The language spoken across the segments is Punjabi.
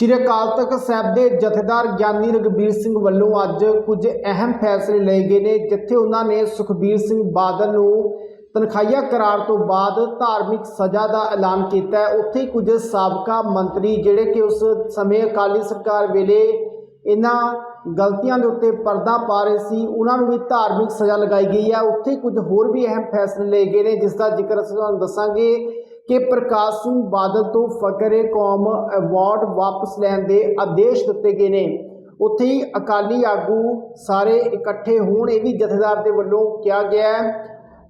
ਸ਼੍ਰੀ ਅਕਾਲ ਤਖਤ ਸਾਹਿਬ ਦੇ ਜਥੇਦਾਰ ਗਿਆਨੀ ਰਗਬੀਰ ਸਿੰਘ ਵੱਲੋਂ ਅੱਜ ਕੁਝ ਅਹਿਮ ਫੈਸਲੇ ਲਏ ਗਏ ਨੇ, ਜਿੱਥੇ ਉਹਨਾਂ ਨੇ ਸੁਖਬੀਰ ਸਿੰਘ ਬਾਦਲ ਨੂੰ ਤਨਖਾਹੀਆ ਕਰਾਰ ਤੋਂ ਬਾਅਦ ਧਾਰਮਿਕ ਸਜ਼ਾ ਦਾ ਐਲਾਨ ਕੀਤਾ ਹੈ। ਉੱਥੇ ਕੁਝ ਸਾਬਕਾ ਮੰਤਰੀ ਜਿਹੜੇ ਕਿ ਉਸ ਸਮੇਂ ਅਕਾਲੀ ਸਰਕਾਰ ਵੇਲੇ ਇਹਨਾਂ ਗਲਤੀਆਂ ਦੇ ਉੱਤੇ ਪਰਦਾ ਪਾ ਰਹੇ ਸੀ, ਉਹਨਾਂ ਨੂੰ ਵੀ ਧਾਰਮਿਕ ਸਜ਼ਾ ਲਗਾਈ ਗਈ ਹੈ। ਉੱਥੇ ਕੁਝ ਹੋਰ ਵੀ ਅਹਿਮ ਫੈਸਲੇ ਲਏ ਗਏ ਨੇ, ਜਿਸ ਦਾ ਜ਼ਿਕਰ ਅਸੀਂ ਤੁਹਾਨੂੰ ਦੱਸਾਂਗੇ। ਕਿ ਪ੍ਰਕਾਸ਼ ਸਿੰਘ ਬਾਦਲ ਤੋਂ ਫਕਰੇ ਕੌਮ ਅਵਾਰਡ ਵਾਪਸ ਲੈਣ ਦੇ ਆਦੇਸ਼ ਦਿੱਤੇ ਗਏ ਨੇ। ਉੱਥੇ ਹੀ ਅਕਾਲੀ ਆਗੂ ਸਾਰੇ ਇਕੱਠੇ ਹੋਣ, ਇਹ ਵੀ ਜਥੇਦਾਰ ਦੇ ਵੱਲੋਂ ਕਿਹਾ ਗਿਆ ਹੈ।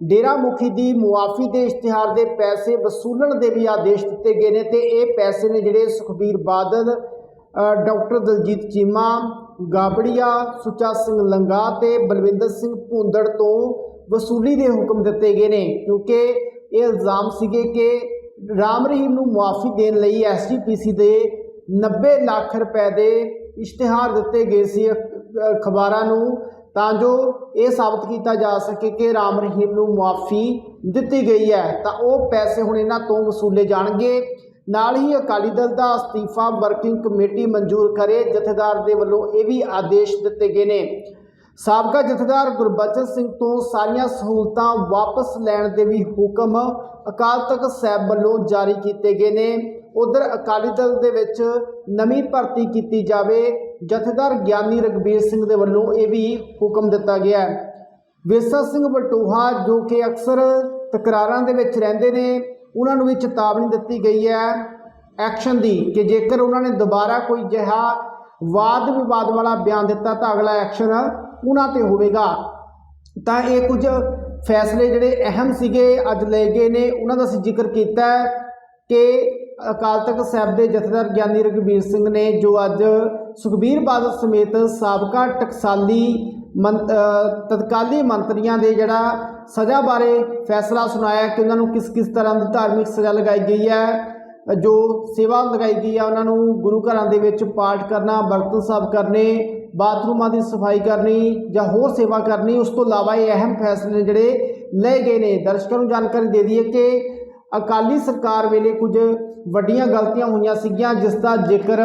ਡੇਰਾ ਮੁਖੀ ਦੀ ਮੁਆਫੀ ਦੇ ਇਸ਼ਤਿਹਾਰ ਦੇ ਪੈਸੇ ਵਸੂਲਣ ਦੇ ਵੀ ਆਦੇਸ਼ ਦਿੱਤੇ ਗਏ ਨੇ ਤੇ ਇਹ ਪੈਸੇ ਨੇ ਜਿਹੜੇ ਸੁਖਬੀਰ ਬਾਦਲ ਡਾਕਟਰ ਦਲਜੀਤ ਚੀਮਾ, ਗਾਬੜੀਆ, ਸੁੱਚਾ ਸਿੰਘ ਲੰਗਾ ਤੇ ਬਲਵਿੰਦਰ ਸਿੰਘ ਭੁੰਦੜ ਤੋਂ ਵਸੂਲੀ ਦੇ ਹੁਕਮ ਦਿੱਤੇ ਗਏ ਨੇ। ਕਿਉਂਕਿ ਇਹ ਇਲਜ਼ਾਮ ਸੀਗੇ ਕਿ ਰਾਮ ਰਹੀਮ ਨੂੰ ਮੁਆਫੀ ਦੇਣ ਲਈ ਐਸਜੀਪੀਸੀ ਦੇ 90 ਲੱਖ ਰੁਪਏ ਦੇ ਇਸ਼ਤਿਹਾਰ ਦਿੱਤੇ ਗਏ ਸੀ ਅ- ਅਖਬਾਰਾਂ ਨੂੰ। ਤਾਂ ਜੋ ਇਹ ਸਾਬਤ ਕੀਤਾ ਜਾ ਸਕੇ ਕਿ ਰਾਮ ਰਹੀਮ ਨੂੰ ਮੁਆਫੀ ਦਿੱਤੀ ਗਈ ਹੈ, ਤਾਂ ਉਹ ਪੈਸੇ ਹੁਣ ਇਹਨਾਂ ਤੋਂ ਵਸੂਲੇ ਜਾਣਗੇ। ਨਾਲ ਹੀ ਅਕਾਲੀ ਦਲ ਦਾ ਅਸਤੀਫਾ ਵਰਕਿੰਗ ਕਮੇਟੀ ਮਨਜ਼ੂਰ ਕਰੇ। ਜਥੇਦਾਰ ਦੇ ਵੱਲੋਂ ਇਹ ਵੀ ਆਦੇਸ਼ ਦਿੱਤੇ ਗਏ ਨੇ। ਸਾਬਕਾ ਜਥੇਦਾਰ ਗੁਰਬਚਨ ਸਿੰਘ ਤੋਂ ਸਾਰੀਆਂ ਸਹੂਲਤਾਂ ਵਾਪਸ ਲੈਣ ਦੇ ਵੀ ਹੁਕਮ ਅਕਾਲ ਤਖਤ ਸਾਹਿਬ ਵੱਲੋਂ ਜਾਰੀ ਕੀਤੇ ਗਏ ਨੇ। ਉਧਰ ਅਕਾਲੀ ਦਲ ਦੇ ਵਿੱਚ ਨਵੀਂ ਭਰਤੀ ਕੀਤੀ ਜਾਵੇ। ਜਥੇਦਾਰ ਗਿਆਨੀ ਰਗਬੀਰ ਸਿੰਘ ਦੇ ਵੱਲੋਂ ਇਹ ਵੀ ਹੁਕਮ ਦਿੱਤਾ ਗਿਆ ਹੈ। ਵਿਰਸਾ ਸਿੰਘ ਬਟੂਹਾ, ਜੋ ਕਿ ਅਕਸਰ ਤਕਰਾਰਾਂ ਦੇ ਵਿੱਚ ਰਹਿੰਦੇ ਨੇ, ਉਹਨਾਂ ਨੂੰ ਵੀ ਚੇਤਾਵਨੀ ਦਿੱਤੀ ਗਈ ਹੈ ਐਕਸ਼ਨ ਦੀ ਕਿ ਜੇਕਰ ਉਹਨਾਂ ਨੇ ਦੁਬਾਰਾ ਕੋਈ ਜਿਹਾ ਵਾਦ ਵਿਵਾਦ ਵਾਲਾ ਬਿਆਨ ਦਿੱਤਾ ਤਾਂ ਅਗਲਾ ਐਕਸ਼ਨ ਉਹਨਾਂ ਤੇ ਹੋਵੇਗਾ। ਤਾਂ ਇਹ ਕੁਝ ਫੈਸਲੇ ਜਿਹੜੇ ਅਹਿਮ ਸੀਗੇ, ਅੱਜ ਲਏ ਗਏ ਨੇ। ਉਹਨਾਂ ਦਾ ਅਸੀਂ ਜ਼ਿਕਰ ਕੀਤਾ ਕਿ ਅਕਾਲ ਤਖਤ ਸਾਹਿਬ ਦੇ ਜਥੇਦਾਰ ਗਿਆਨੀ ਰਘਬੀਰ ਸਿੰਘ ਨੇ ਜੋ ਅੱਜ ਸੁਖਬੀਰ ਬਾਦਲ ਸਮੇਤ ਸਾਬਕਾ ਟਕਸਾਲੀ ਮੰਤ- ਤਤਕਾਲੀ ਮੰਤਰੀਆਂ ਦੇ ਜਿਹੜਾ ਸਜ਼ਾ ਬਾਰੇ ਫੈਸਲਾ ਸੁਣਾਇਆ ਕਿ ਉਹਨਾਂ ਨੂੰ ਕਿਸ ਕਿਸ ਤਰ੍ਹਾਂ ਦੀ ਧਾਰਮਿਕ ਸਜ਼ਾ ਲਗਾਈ ਗਈ ਹੈ। ਜੋ ਸੇਵਾ ਲਗਾਈ ਗਈ ਆ, ਉਹਨਾਂ ਨੂੰ ਗੁਰੂ ਘਰਾਂ ਦੇ ਵਿੱਚ ਪਾਠ ਕਰਨਾ, ਬਰਤਨ ਸਾਫ਼ ਕਰਨੇ, ਬਾਥਰੂਮਾਂ ਦੀ ਸਫ਼ਾਈ ਕਰਨੀ ਜਾਂ ਹੋਰ ਸੇਵਾ ਕਰਨੀ, ਉਸ ਤੋਂ ਇਲਾਵਾ ਇਹ ਅਹਿਮ ਫੈਸਲੇ ਜਿਹੜੇ ਲਏ ਗਏ ਨੇ। ਦਰਸ਼ਕਾਂ ਨੂੰ ਜਾਣਕਾਰੀ ਦੇ ਦਈਏ ਕਿ ਅਕਾਲੀ ਸਰਕਾਰ ਵੇਲੇ ਕੁਝ ਵੱਡੀਆਂ ਗਲਤੀਆਂ ਹੋਈਆਂ ਸੀਗੀਆਂ, ਜਿਸ ਦਾ ਜ਼ਿਕਰ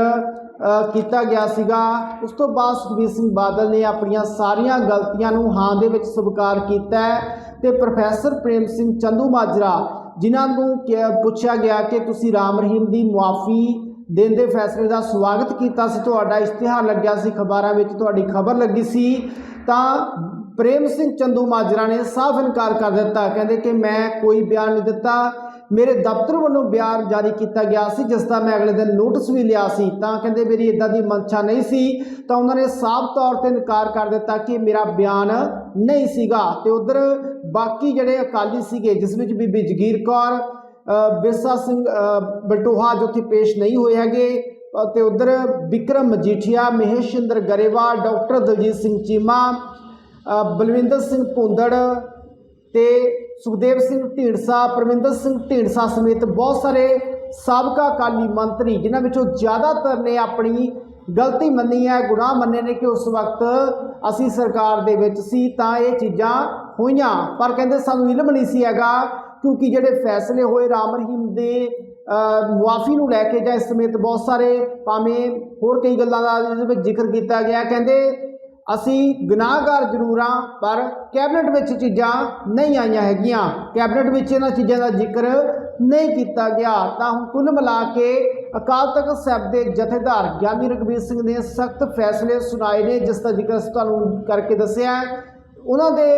ਕੀਤਾ ਗਿਆ ਸੀਗਾ। ਉਸ ਤੋਂ ਬਾਅਦ ਸੁਖਬੀਰ ਸਿੰਘ ਬਾਦਲ ਨੇ ਆਪਣੀਆਂ ਸਾਰੀਆਂ ਗਲਤੀਆਂ ਨੂੰ ਹਾਂ ਦੇ ਵਿੱਚ ਸਵੀਕਾਰ ਕੀਤਾ ਹੈ ਤੇ ਪ੍ਰੋਫੈਸਰ ਪ੍ਰੇਮ ਸਿੰਘ ਚੰਦੂ ਮਾਜਰਾ ਜਿਨ੍ਹਾਂ ਨੂੰ ਕਿਹਾ- ਪੁੱਛਿਆ ਗਿਆ ਕਿ ਤੁਸੀਂ ਰਾਮ ਰਹੀਮ ਦੀ ਮੁਆਫੀ ਦੇਣ ਦੇ ਫੈਸਲੇ ਦਾ ਸਵਾਗਤ ਕੀਤਾ ਸੀ, ਤੁਹਾਡਾ ਇਸ਼ਤਿਹਾਰ ਲੱਗਿਆ ਸੀ ਖਬਰਾਂ ਵਿੱਚ ਤੁਹਾਡੀ ਖਬਰ ਲੱਗੀ ਸੀ, ਤਾਂ ਪ੍ਰੇਮ ਸਿੰਘ ਚੰਦੂ ਮਾਜਰਾ ਨੇ ਸਾਫ਼ ਇਨਕਾਰ ਕਰ ਦਿੱਤਾ। ਕਹਿੰਦੇ ਕਿ ਮੈਂ ਕੋਈ ਬਿਆਨ ਨਹੀਂ ਦਿੱਤਾ। ਮੇਰੇ ਦਫ਼ਤਰ ਵੱਲੋਂ ਬਿਆਨ ਜਾਰੀ ਕੀਤਾ ਗਿਆ ਸੀ, ਜਿਸ ਦਾ ਮੈਂ ਅਗਲੇ ਦਿਨ ਨੋਟਿਸ ਵੀ ਲਿਆ ਸੀ। ਤਾਂ ਕਹਿੰਦੇ ਮੇਰੀ ਇਦਾਂ ਦੀ ਮਨਸ਼ਾ ਨਹੀਂ ਸੀ, ਤਾਂ ਉਹਨਾਂ ਨੇ ਸਾਫ਼ ਤੌਰ ਤੇ ਇਨਕਾਰ ਕਰ ਦਿੱਤਾ ਕਿ ਮੇਰਾ ਬਿਆਨ ਨਹੀਂ ਸੀਗਾ। ਤੇ ਉਧਰ ਬਾਕੀ ਜਿਹੜੇ ਅਕਾਲੀ ਸੀਗੇ ਜਿਸ ਵਿੱਚ ਬੀਬੀ ਜਗੀਰ ਕੌਰ ਅ, ਬਿਰਸਾ ਸਿੰਘ ਬਟੋਹਾ ਜੋ ਕਿ ਪੇਸ਼ ਨਹੀਂ ਹੋਏ ਹੈਗੇ ਅ, ਤੇ ਉਧਰ ਵਿਕਰਮ ਮਜੀਠੀਆ ਮਹੇਸ਼ਿੰਦਰ ਗਰੇਵਾਲ ਡਾਕਟਰ ਦਲਜੀਤ ਸਿੰਘ ਚੀਮਾ ਬਲਵਿੰਦਰ ਸਿੰਘ ਭੁੰਦੜ ਤੇ ਸੁਖਦੇਵ ਸਿੰਘ ਢੀਂਡਸਾ ਪਰਮਿੰਦਰ ਸਿੰਘ ਢੀਂਡਸਾ ਸਮੇਤ ਬਹੁਤ ਸਾਰੇ ਸਾਬਕਾ ਅਕਾਲੀ ਮੰਤਰੀ ਜਿਨ੍ਹਾਂ ਵਿੱਚੋਂ ਜ਼ਿਆਦਾਤਰ ਨੇ ਆਪਣੀ ਗਲਤੀ ਮੰਨੀ ਹੈ, ਗੁਨਾਹ ਮੰਨੇ ਨੇ ਕਿ ਉਸ ਵਕਤ ਅਸੀਂ ਸਰਕਾਰ ਦੇ ਵਿੱਚ ਸੀ ਤਾਂ ਇਹ ਚੀਜ਼ਾਂ ਹੋਈਆਂ। ਪਰ ਕਹਿੰਦੇ ਸਾਨੂੰ ਇਲਮ ਨਹੀਂ ਸੀ ਹੈਗਾ, ਕਿਉਂਕਿ ਜਿਹੜੇ ਫੈਸਲੇ ਹੋਏ ਰਾਮ ਰਹੀਮ ਦੇ ਮੁਆਫੀ ਨੂੰ ਲੈ ਕੇ ਜਾਂ ਇਸ ਸਮੇਤ ਬਹੁਤ ਸਾਰੇ ਭਾਵੇਂ ਹੋਰ ਕਈ ਗੱਲਾਂ ਦਾ ਇਹਦੇ ਵਿੱਚ ਜ਼ਿਕਰ ਕੀਤਾ ਗਿਆ, ਕਹਿੰਦੇ ਅਸੀਂ ਗੁਨਾਹਗਾਰ ਜ਼ਰੂਰ ਹਾਂ ਪਰ ਕੈਬਨਿਟ ਵਿੱਚ ਚੀਜ਼ਾਂ ਨਹੀਂ ਆਈਆਂ ਹੈਗੀਆਂ। ਕੈਬਨਿਟ ਵਿੱਚ ਇਹਨਾਂ ਚੀਜ਼ਾਂ ਦਾ ਜ਼ਿਕਰ ਨਹੀਂ ਕੀਤਾ ਗਿਆ। ਤਾਂ ਹੁਣ ਕੁੱਲ ਮਿਲਾ ਕੇ ਅਕਾਲ ਤਖਤ ਸਾਹਿਬ ਦੇ ਜਥੇਦਾਰ ਗਿਆਨੀ ਰਘਬੀਰ ਸਿੰਘ ਨੇ ਸਖਤ ਫੈਸਲੇ ਸੁਣਾਏ ਨੇ, ਜਿਸ ਦਾ ਜ਼ਿਕਰ ਅਸੀਂ ਤੁਹਾਨੂੰ ਕਰਕੇ ਦੱਸਿਆ ਉਹਨਾਂ ਦੇ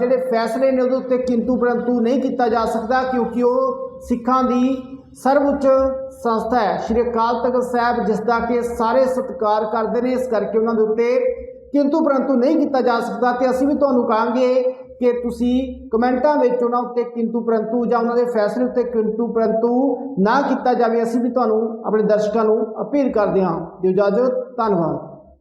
ਜਿਹੜੇ ਫੈਸਲੇ ਨੇ ਉਹਦੇ ਉੱਤੇ ਕਿੰਤੂ ਪਰੰਤੂ ਨਹੀਂ ਕੀਤਾ ਜਾ ਸਕਦਾ, ਕਿਉਂਕਿ ਉਹ ਸਿੱਖਾਂ ਦੀ ਸਰਵਉੱਚ ਸੰਸਥਾ ਹੈ। ਸ਼੍ਰੀ ਅਕਾਲ ਤਖਤ ਸਾਹਿਬ ਜਿਸ ਦਾ ਕਿ ਸਾਰੇ ਸਤਿਕਾਰ ਕਰਦੇ ਨੇ, ਇਸ ਕਰਕੇ ਉਹਨਾਂ ਦੇ ਉੱਤੇ ਕਿੰਤੂ ਪਰੰਤੂ ਨਹੀਂ ਕੀਤਾ ਜਾ ਸਕਦਾ, ਤੇ ਅਸੀਂ ਵੀ ਤੁਹਾਨੂੰ ਕਹਾਂਗੇ ਕਿ ਤੁਸੀਂ ਕਮੈਂਟਾਂ ਵਿੱਚ ਉਹਨਾਂ ਉੱਤੇ ਕਿੰਤੂ ਪਰੰਤੂ ਜਾਂ ਉਹਨਾਂ ਦੇ ਫੈਸਲੇ ਉੱਤੇ ਕਿੰਤੂ ਪਰੰਤੂ ਨਾ ਕੀਤਾ ਜਾਵੇ, ਅਸੀਂ ਵੀ ਤੁਹਾਨੂੰ ਆਪਣੇ ਦਰਸ਼ਕਾਂ ਨੂੰ ਅਪੀਲ ਕਰਦੇ ਹਾਂ। ਦਿਓ ਇਜਾਜ਼ਤ, ਧੰਨਵਾਦ।